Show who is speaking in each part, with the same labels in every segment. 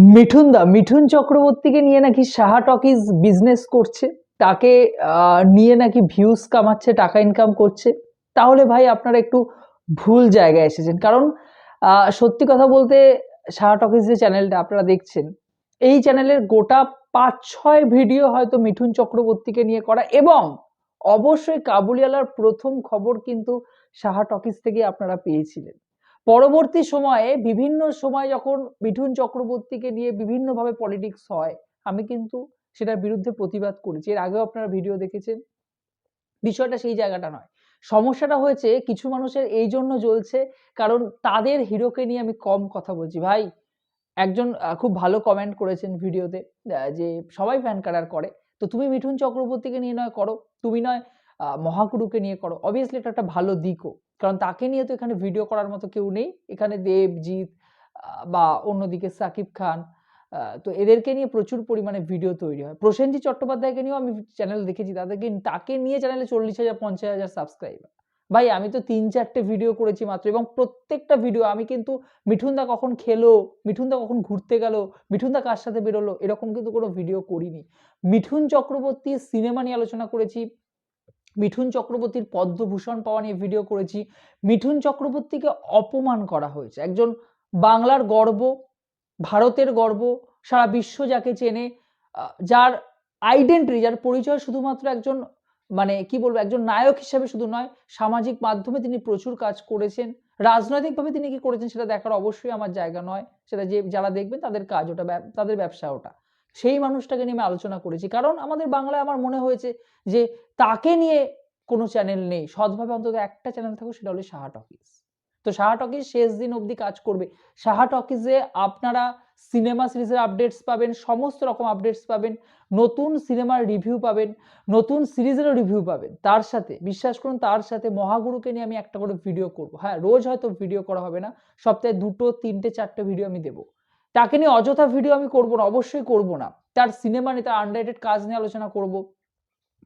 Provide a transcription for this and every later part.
Speaker 1: মিঠুন দা মিঠুন চক্রবর্তীকে নিয়ে নাকি সাহা টকিজ বিজনেস করছে। তাকে নিয়ে নাকি ভিউজ কামাচ্ছে, টাকা ইনকাম করছে। তাহলে ভাই আপনারা একটু ভুল জায়গায় এসেছেন। কারণ সত্যি কথা বলতে সাহা টকিজ যে চ্যানেলটা আপনারা দেখছেন, এই চ্যানেলের গোটা পাঁচ ছয় ভিডিও হয়তো মিঠুন চক্রবর্তীকে নিয়ে করা এবং অবশ্যই কাবুলিওয়ালার প্রথম খবর কিন্তু সাহা টকিজ থেকে আপনারা পেয়েছিলেন। পরবর্তী সময়ে বিভিন্ন সময় যখন মিঠুন চক্রবর্তীকে নিয়ে বিভিন্নভাবে পলিটিক্স হয়, আমি কিন্তু সেটার বিরুদ্ধে প্রতিবাদ করেছি। এর আগেও আপনারা ভিডিও দেখেছেন। বিষয়টা সেই জায়গাটা নয়। সমস্যাটা হয়েছে কিছু মানুষের এই জন্য জ্বলছে কারণ তাদের হিরোকে নিয়ে আমি কম কথা বলছি। ভাই, একজন খুব ভালো কমেন্ট করেছেন ভিডিওতে যে সবাই ফ্যান কালার করে। তো তুমি মিঠুন চক্রবর্তীকে নিয়ে নয়, করো। তুমি নয় মহাগুরুকে নিয়ে করো। অবভিয়াসলি এটা একটা ভালো দিকও। কারণ তাকে নিয়ে তো এখানে ভিডিও করার মতো কেউ নেই। এখানে দেবজিৎ বা অন্যদিকে সাকিব খান তো এদেরকে নিয়ে প্রচুর পরিমাণে ভিডিও তৈরি হয়। প্রসেনজিৎ চট্টোপাধ্যায়কে নিয়েও আমি চ্যানেল দেখেছি। তাদেরকে তাকে নিয়ে চ্যানেলে চল্লিশ হাজার, পঞ্চাশ হাজার সাবস্ক্রাইবার ভাই, আমি তো তিন চারটে ভিডিও করেছি মাত্র এবং প্রত্যেকটা ভিডিও আমি কিন্তু মিঠুনদা কখন খেলো মিঠুনদা কখন ঘুরতে গেল মিঠুনদা কার সাথে বেরোলো, এরকম কিন্তু কোনো ভিডিও করিনি। মিঠুন চক্রবর্তীর সিনেমা নিয়ে আলোচনা করেছি। মিঠুন চক্রবর্তীর পদ্মভূষণ পাওয়া নিয়ে ভিডিও করেছি। মিঠুন চক্রবর্তীকে অপমান করা হয়েছে। একজন বাংলার গর্ব, ভারতের গর্ব, সারা বিশ্ব যাকে চেনে যার আইডেন্টিটি যার পরিচয় শুধুমাত্র একজন মানে কি বলব, একজন নায়ক হিসেবে শুধু নয়, সামাজিক মাধ্যমে তিনি প্রচুর কাজ করেছেন। রাজনৈতিকভাবে তিনি কি করেছেন সেটা দেখার অবশ্যই আমার জায়গা নয়। সেটা যে, যারা দেখবেন তাদের কাজ ওটা তাদের ব্যবসা ওটা। সেই মানুষটাকে নিয়ে আমি আলোচনা করেছি। কারণ আমাদের বাংলায় আমার মনে হয়েছে যে তাকে নিয়ে কোনো চ্যানেল নেই। সৎভাবে অন্তত একটা চ্যানেল থাকুক, সেটা হলো সাহা টকিজ। তো সাহা টকিজ শেষ দিন অবধি কাজ করবে। সাহা টকিজে আপনারা সিনেমা সিরিজের আপডেটস পাবেন, সমস্ত রকম আপডেটস পাবেন, নতুন সিনেমার রিভিউ পাবেন, নতুন সিরিজেরও রিভিউ পাবেন। তার সাথে, বিশ্বাস করুন, তার সাথে মহাগুরুকে নিয়ে আমি একটা করে ভিডিও করব। হ্যাঁ রোজ হয়তো ভিডিও করা হবে না। সপ্তাহে দুটো, তিনটে, চারটে ভিডিও আমি দেবো। তাকে নিয়ে অযথা ভিডিও আমি করব না, অবশ্যই করব না। তার সিনেমা নিয়ে, তার আন্ডারেটেড কাজ নিয়ে আলোচনা করব।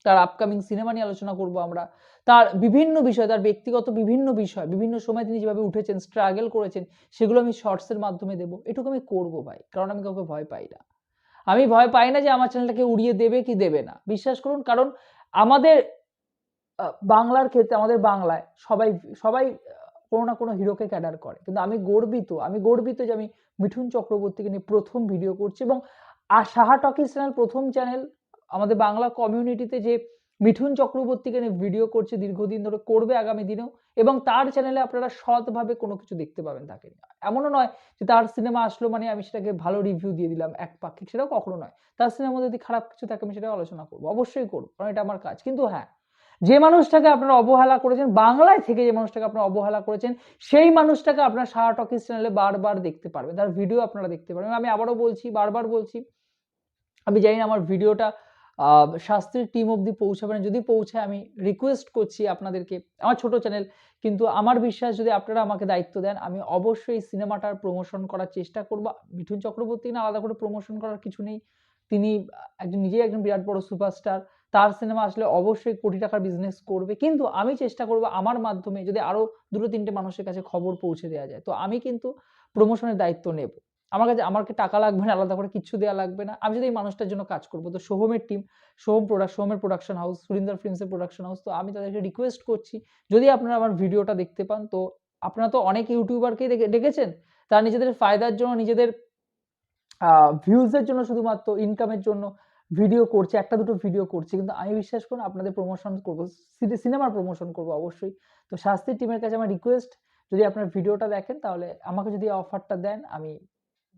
Speaker 1: তার আপকামিং সিনেমা নিয়ে আলোচনা করব আমরা। তার বিভিন্ন বিষয়, তার ব্যক্তিগত বিভিন্ন বিষয়, বিভিন্ন সময় তিনি যেভাবে উঠেছেন স্ট্রাগল করেছেন, সেগুলো আমি শর্টসের মাধ্যমে দেবো। এটুকু আমি করব ভাই, কারণ আমি কাউকে ভয় পাই না। আমি ভয় পাই না যে আমার চ্যানেলটাকে উড়িয়ে দেবে কি দেবে না। বিশ্বাস করুন, কারণ আমাদের বাংলার ক্ষেত্রে, আমাদের বাংলায় সবাই সবাই কোনো না কোনো হিরোকে ক্যাডার করে। কিন্তু আমি গর্বিত আমি গর্বিত যে আমি মিঠুন চক্রবর্তীকে নিয়ে প্রথম ভিডিও করছি এবং আর সাহা টকিজ চ্যানেল প্রথম চ্যানেল আমাদের বাংলা কমিউনিটিতে যে মিঠুন চক্রবর্তীকে নিয়ে ভিডিও করছে, দীর্ঘদিন ধরে করবে আগামী দিনেও এবং তার চ্যানেলে আপনারা সৎভাবে কোনো কিছু দেখতে পাবেন তাকে এমনও নয় যে তার সিনেমা আসলো মানে আমি সেটাকে ভালো রিভিউ দিয়ে দিলাম এক পাক্ষিক, সেটাও কখনো নয়। তার সিনেমা যদি খারাপ কিছু থাকে আমি সেটা আলোচনা করব, অবশ্যই করব, কারণ এটা আমার কাজ। কিন্তু হ্যাঁ যে মানুষটাকে আপনারা অবহেলা করেছেন, বাংলায় থেকে যে মানুষটাকে আপনারা অবহেলা করেছেন, সেই মানুষটাকে আপনার সারা টকিজ চ্যানেলে বারবার দেখতে পারবেন। তার ভিডিও আপনারা দেখতে পারবেন। আমি আবারও বলছি, বারবার বলছি, আমি জানি না আমার ভিডিওটা শাস্ত্রীর টিম অবধি পৌঁছাবে না। যদি পৌঁছায়, আমি রিকোয়েস্ট করছি আপনাদেরকে, আমার ছোট চ্যানেল কিন্তু আমার বিশ্বাস, যদি আপনারা আমাকে দায়িত্ব দেন, আমি অবশ্যই সিনেমাটার প্রমোশন করার চেষ্টা করব। মিঠুন চক্রবর্তী না আলাদা করে প্রমোশন করার কিছু নেই। তিনি একজন, নিজেই একজন বিরাট বড় সুপারস্টার তার সিনেমা আসলে অবশ্যই কোটি টাকার বিজনেস করবে। কিন্তু আমি চেষ্টা করব আমার মাধ্যমে যদি আরও দুটো তিনটে মানুষের কাছে খবর পৌঁছে দেওয়া যায়। তো আমি কিন্তু প্রমোশনের দায়িত্ব নেব। আমার কাছে আমাকে টাকা লাগবে না, আলাদা করে কিচ্ছু দেওয়া লাগবে না। আমি যদি এই মানুষটার জন্য কাজ করব, তো সোহমের টিম সোহম প্রোডাক্ট সোহমের প্রোডাকশন হাউস সুরিন্দর ফিল্মসের প্রোডাকশন হাউস তো আমি তাদেরকে রিকোয়েস্ট করছি। যদি আপনারা আমার ভিডিওটা দেখতে পান, তো আপনারা তো অনেক ইউটিউবারকেই ডেকেছেন। তারা নিজেদের ফায়দার জন্য, নিজেদের ভিউজের জন্য শুধুমাত্র ইনকামের জন্য ভিডিও করছে, একটা দুটো ভিডিও করছে, কিন্তু আমি বিশ্বাস করুন আপনাদের প্রমোশন করব সিনেমার প্রমোশন করব অবশ্যই। তো শাস্তির টিমের কাছে আমার রিকোয়েস্ট যদি আপনার ভিডিওটা দেখেন তাহলে আমাকে যদি অফারটা দেন, আমি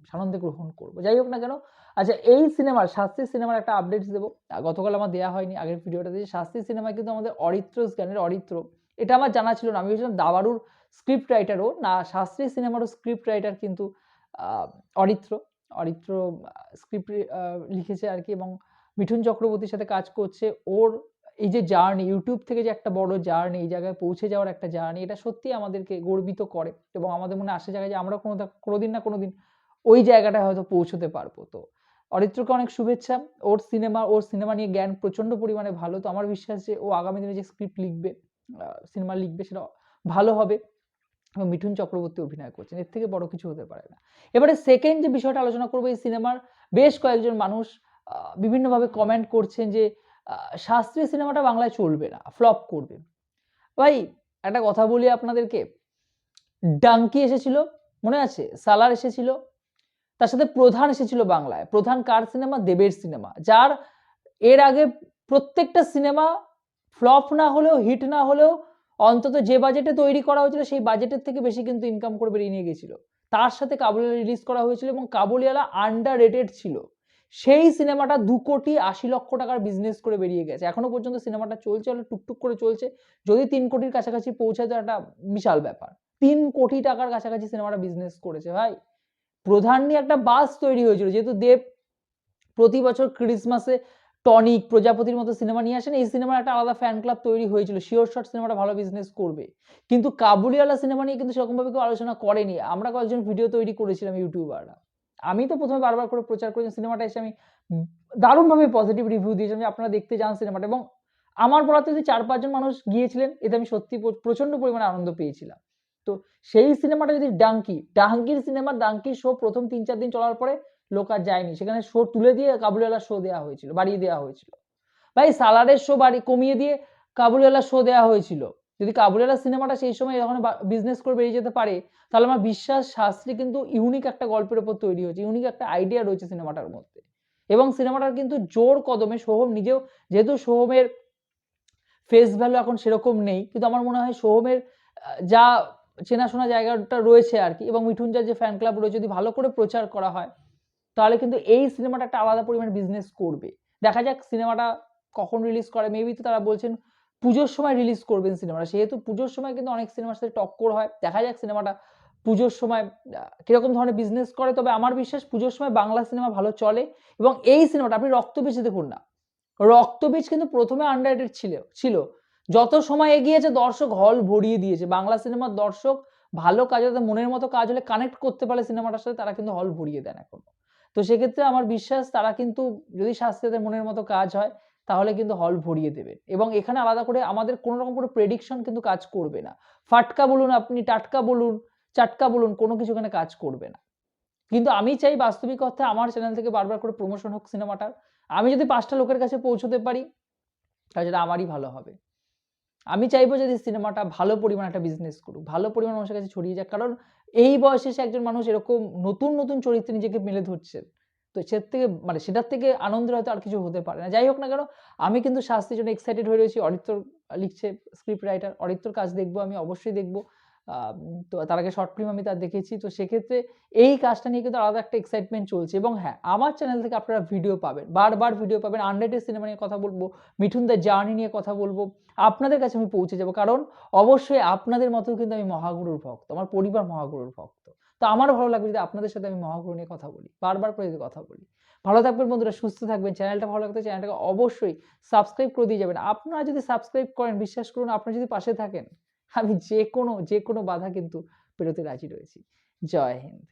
Speaker 1: সানন্দে গ্রহণ করব। যাই হোক না কেন আচ্ছা এই সিনেমার শাস্তির সিনেমার একটা আপডেটস দেবো। গতকাল আমার দেওয়া হয়নি, আগের ভিডিওটা দিয়ে শাস্তির সিনেমা কিন্তু আমাদের অরিত্র গানের অরিত্র। এটা আমার জানা ছিল না, আমি ভেবেছিলাম দাবারুর স্ক্রিপ্ট রাইটারও না শাস্ত্রীয় সিনেমারও স্ক্রিপ্ট রাইটার কিন্তু অরিত্র। অরিত্র স্ক্রিপ্ট লিখেছে আর কি এবং মিঠুন চক্রবর্তীর সাথে কাজ করছে। ওর এই যে জার্নি ইউটিউব থেকে যে একটা বড় জার্নি এই জায়গায় পৌঁছে যাওয়ার একটা জার্নি এটা সত্যি আমাদেরকে গর্বিত করে এবং আমাদের মনে আসে জায়গায় যে আমরা কোনো কোনোদিন না কোনোদিন ওই জায়গাটায় হয়তো পৌঁছতে পারব। তো অরিত্রকে অনেক শুভেচ্ছা। ওর সিনেমা ওর সিনেমা নিয়ে জ্ঞান প্রচণ্ড পরিমাণে ভালো। তো আমার বিশ্বাস যে ও আগামী দিনে যে স্ক্রিপ্ট লিখবে সিনেমা লিখবে সেটা ভালো হবে। এবং মিঠুন চক্রবর্তী অভিনয় করছেন, এর থেকে বড় কিছু হতে পারে না। এবারে সেকেন্ড যে বিষয়টা আলোচনা করব এই সিনেমার বেশ কয়েকজন মানুষ বিভিন্নভাবে কমেন্ট করছেন যে শাস্ত্রীয় সিনেমাটা বাংলায় চলবে না ফ্লপ করবে। ভাই, একটা কথা বলি আপনাদেরকে ডাঙ্কি এসেছিল, মনে আছে? সালার এসেছিল, তার সাথে প্রধান এসেছিল বাংলায়। প্রধান কার সিনেমা দেবের সিনেমা যার এর আগে প্রত্যেকটা সিনেমা ফ্লপ না হলেও হিট না হলেও অন্তত যে বাজেটে তৈরি করা হয়েছিল, সেই বাজেটের থেকে বেশি কিন্তু ইনকাম করে বেরিয়ে নিয়ে গেছিল। তার সাথে কাবুলিয়ালা রিলিজ করা হয়েছিল এবং কাবুলিয়ালা আন্ডার রেটেড ছিল। সেই সিনেমাটা দু কোটি আশি লক্ষ টাকার বিজনেস করে বেরিয়ে গেছে। এখনও পর্যন্ত সিনেমাটা চলছে হলে টুকটুক করে চলছে। যদি তিন কোটির কাছাকাছি পৌঁছায় তো একটা বিশাল ব্যাপার। তিন কোটি টাকার কাছাকাছি সিনেমাটা বিজনেস করেছে ভাই। প্রধান নিয়ে একটা বাস তৈরি হয়েছিল, যেহেতু দেব প্রতি বছর ক্রিসমাসে টনিক, প্রজাপতির মতো সিনেমা নিয়ে আসেন। এই সিনেমার একটা আলাদা ফ্যান ক্লাব তৈরি হয়েছিল। শিওর শট সিনেমাটা ভালো বিজনেস করবে। কিন্তু কাবুলিওয়ালা সিনেমা নিয়ে কিন্তু সেরকমভাবে কেউ আলোচনা করেনি। আমরা কয়েকজন ভিডিও তৈরি করেছিলাম ইউটিউবাররা। আমি তো প্রথমে বারবার করে প্রচার করেছি সিনেমাটা এসে আমি দারুণভাবে পজিটিভ রিভিউ দিয়েছিলাম যে আপনারা দেখতে যান সিনেমাটা। এবং আমার বলাতে যদি চার পাঁচজন মানুষ গিয়েছিলেন, এতে আমি সত্যি প্র- প্রচণ্ড পরিমাণে আনন্দ পেয়েছিলাম। তো সেই সিনেমাটা যদি ডাঙ্কি ডাঙ্কির সিনেমা ডাঙ্কির শো প্রথম তিন চার দিন চলার পরে লোক আর যায়নি। সেখানে শো তুলে দিয়ে কাবুলিওয়ালা শো দেওয়া হয়েছিল, বাড়িয়ে দেওয়া হয়েছিল। ভাই, সালারের শো বাড়ি, কমিয়ে দিয়ে কাবুলিওয়ালা শো দেওয়া হয়েছিল। যদি কাবুলিওয়ালা সিনেমাটা সেই সময় যখন বিজনেস করে বেরিয়ে যেতে পারে, তাহলে আমার বিশ্বাস, শাস্ত্রী কিন্তু ইউনিক একটা গল্পের উপর তৈরি হয়েছে ইউনিক একটা আইডিয়া রয়েছে সিনেমাটার মধ্যে। এবং সিনেমাটার কিন্তু জোর কদমে সোহম নিজেও, যেহেতু সোহমের ফেস ভ্যালু এখন সেরকম নেই, কিন্তু আমার মনে হয় সোহমের যা চেনাশোনা জায়গাটা রয়েছে আর কি, এবং মিঠুন যার যে ফ্যান ক্লাব রয়েছে, যদি ভালো করে প্রচার করা হয় তাহলে কিন্তু এই সিনেমাটা একটা আলাদা পরিমাণ বিজনেস করবে। দেখা যাক সিনেমাটা কখন রিলিজ করে। মেবি তো তারা বলছেন পুজোর সময় রিলিজ করবেন সিনেমাটা সেহেতু পুজোর সময় কিন্তু অনেক সিনেমার সাথে টক্কর হয়। দেখা যাক সিনেমাটা পুজোর সময় কীরকম ধরনের বিজনেস করে। তবে আমার বিশ্বাস পুজোর সময় বাংলা সিনেমা ভালো চলে এবং এই সিনেমাটা আপনি রক্তবীজ দেখুন না। রক্তবীজ কিন্তু প্রথমে আন্ডাররেটেড ছিল ছিল। যত সময় এগিয়েছে, দর্শক হল ভরিয়ে দিয়েছে। বাংলা সিনেমার দর্শক ভালো কাজ মনের মতো কাজ হলে কানেক্ট করতে পারে সিনেমাটার সাথে, তারা কিন্তু হল ভরিয়ে দেন এখন। তো সেক্ষেত্রে আমার বিশ্বাস তারা কিন্তু যদি শাস্ত্রীয়দের মনের মতো কাজ হয়, তাহলে কিন্তু হল ভরিয়ে দেবে। এবং এখানে আলাদা করে আমাদের কোনো রকম করে প্রেডিকশন কিন্তু কাজ করবে না। ফাটকা বলুন আপনি, টাটকা বলুন, চাটকা বলুন, কোনো কিছু এখানে কাজ করবে না। কিন্তু আমি চাই বাস্তবিক অর্থে আমার চ্যানেল থেকে বারবার করে প্রমোশন হোক সিনেমাটার আমি যদি পাঁচটা লোকের কাছে পৌঁছতে পারি, তাহলে সেটা আমারই ভালো হবে। আমি চাইব যদি সিনেমাটা ভালো পরিমাণ একটা বিজনেস করুক, ভালো পরিমাণ মানুষের কাছে ছড়িয়ে যাক, কারণ এই বয়সে সে একজন মানুষ এরকম নতুন নতুন চরিত্রে নিজেকে মেলে ধরছে। তো সে থেকে মানে সেটার থেকে আনন্দ হয়তো আর কিছু হতে পারে না। যাই হোক না কেন, আমি কিন্তু শাস্তির জন্য এক্সাইটেড হয়ে রয়েছি। অরিত্র লিখছে স্ক্রিপ্ট রাইটার অরিত্র কাজ দেখব আমি, অবশ্যই দেখব। তো তার আগে শর্ট ফিল্ম আমি তার দেখেছি। তো সেক্ষেত্রে এই কাজটা নিয়ে কিন্তু আলাদা একটা এক্সাইটমেন্ট চলছে এবং হ্যাঁ আমার চ্যানেল থেকে আপনারা ভিডিও পাবেন। বারবার ভিডিও পাবেন। আনরেটেড সিনেমা নিয়ে কথা বলব, মিঠুন দ্য জার্নি নিয়ে কথা বলব। আপনাদের কাছে আমি পৌঁছে যাব। কারণ অবশ্যই আপনাদের মতো কিন্তু আমি মহাগুরুর ভক্ত, আমার পরিবার মহাগুরুর ভক্ত। তো আমারও ভালো লাগবে যদি আপনাদের সাথে আমি মহাগুরু নিয়ে কথা বলি, বারবার করে যদি কথা বলি। ভালো থাকবেন বন্ধুরা, সুস্থ থাকবেন। চ্যানেলটা ভালো লাগতে চ্যানেলটাকে অবশ্যই সাবস্ক্রাইব করে দিয়ে যাবেন। আপনারা যদি সাবস্ক্রাইব করেন, বিশ্বাস করুন আপনারা যদি পাশে থাকেন আমি যে কোনো যে কোনো বাধা কিন্তু পেরোতে রাজি রয়েছি। জয় হিন্দ।